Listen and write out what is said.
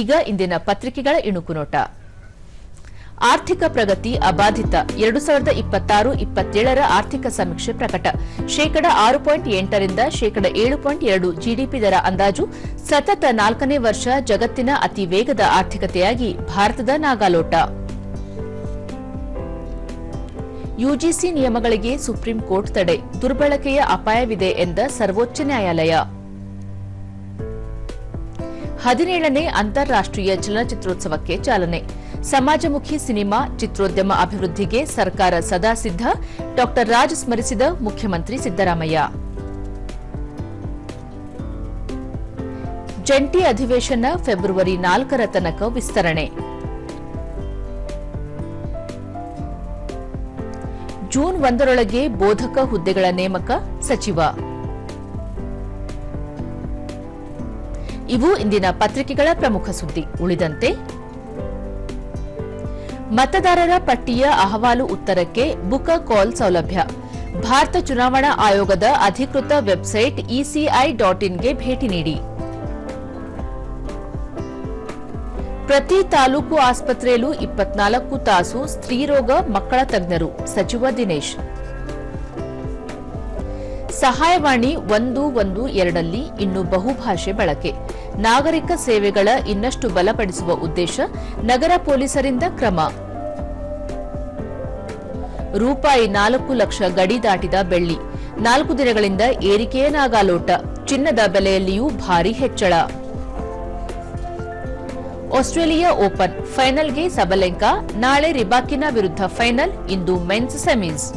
ಈಗ ಇಂದಿನ ಪತ್ರಿಕೆಗಳ ಇಣುಕು ನೋಟ ಆರ್ಥಿಕ ಪ್ರಗತಿ ಅಬಾಧಿತ. ಎರಡು ಸಾವಿರದ ಇಪ್ಪತ್ತಾರು ಇಪ್ಪತ್ತೇಳರ ಆರ್ಥಿಕ ಸಮೀಕ್ಷೆ ಪ್ರಕಟ. ಶೇಕಡ ಆರು ಪಾಯಿಂಟ್ ಎಂಟರಿಂದ ಶೇಕಡ ಏಳು ಪಾಯಿಂಟ್ ಎರಡು ಜಿಡಿಪಿ ದರ ಅಂದಾಜು. ಸತತ ನಾಲ್ಕನೇ ವರ್ಷ ಜಗತ್ತಿನ ಅತಿ ವೇಗದ ಆರ್ಥಿಕತೆಯಾಗಿ ಭಾರತದ ನಾಗಾಲೋಟ. ಯುಜಿಸಿ ನಿಯಮಗಳಿಗೆ ಸುಪ್ರೀಂ ಕೋರ್ಟ್ ತಡೆ. ದುರ್ಬಳಕೆಯ ಅಪಾಯವಿದೆ ಎಂದ ಸರ್ವೋಚ್ಚ ನ್ಯಾಯಾಲಯ. ಹದಿನೇಳನೇ ಅಂತಾರಾಷ್ಟೀಯ ಚಲನಚಿತ್ರೋತ್ಸವಕ್ಕೆ ಚಾಲನೆ. ಸಮಾಜಮುಖಿ ಸಿನಿಮಾ, ಚಿತ್ರೋದ್ಯಮ ಅಭಿವೃದ್ಧಿಗೆ ಸರ್ಕಾರ ಸದಾ ಸಿದ್ಧ. ಡಾ ರಾಜ್ ಸ್ಮರಿಸಿದ ಮುಖ್ಯಮಂತ್ರಿ ಸಿದ್ದರಾಮಯ್ಯ. ಜಂಟಿ ಅಧಿವೇಶನ ಫೆಬ್ರವರಿ ನಾಲ್ಕರ ತನಕ ವಿಸ್ತರಣೆ. ಜೂನ್ ಒಂದರೊಳಗೆ ಬೋಧಕ ಹುದ್ದೆಗಳ ನೇಮಕ ಸಚಿವ. ಇವು ಇಂದಿನ ಪತ್ರಿಕೆಗಳ ಪ್ರಮುಖ ಸುದ್ದಿ. ಉಳಿದಂತೆ, ಮತದಾರರ ಪಟ್ಟಿಯ ಅಹವಾಲು ಉತ್ತರಕ್ಕೆ ಬುಕ ಕಾಲ್ ಸೌಲಭ್ಯ. ಭಾರತ ಚುನಾವಣಾ ಆಯೋಗದ ಅಧಿಕೃತ ವೆಬ್ಸೈಟ್ ಇಸಿಐ ಡಾಟ್ ಇನ್ಗೆ ಭೇಟಿ ನೀಡಿ. ಪ್ರತಿ ತಾಲೂಕು ಆಸ್ಪತ್ರೆಯಲ್ಲೂ ಇಪ್ಪತ್ನಾಲ್ಕು ತಾಸು ಸ್ತ್ರೀರೋಗ ಮಕ್ಕಳ ತಜ್ಞರು. ಸಚಿವ ದಿನೇಶ್ ಸಹಾಯವಾಣಿ ಒಂದು ಒಂದು ಎರಡಲ್ಲಿ ಇನ್ನು ಬಹುಭಾಷೆ ಬಳಕೆ. ನಾಗರಿಕ ಸೇವೆಗಳ ಇನ್ನಷ್ಟು ಬಲಪಡಿಸುವ ಉದ್ದೇಶ ನಗರ ಪೊಲೀಸರಿಂದ ಕ್ರಮ. ರೂಪಾಯಿ ನಾಲ್ಕು ಲಕ್ಷ ಗಡಿ ದಾಟಿದ ಬೆಳ್ಳಿ. ನಾಲ್ಕು ದಿನಗಳಿಂದ ಏರಿಕೆಯ ನಾಗಾಲೋಟ. ಚಿನ್ನದ ಬೆಲೆಯಲ್ಲಿಯೂ ಭಾರಿ ಹೆಚ್ಚಳ. ಆಸ್ಟ್ರೇಲಿಯಾ ಓಪನ್ ಫೈನಲ್ಗೆ ಸಬಲೆಂಕಾ, ನಾಳೆ ರಿಬಾಕಿನ ವಿರುದ್ಧ ಫೈನಲ್, ಇಂದು ಮೆನ್ಸ್ ಸೆಮೀಸ್.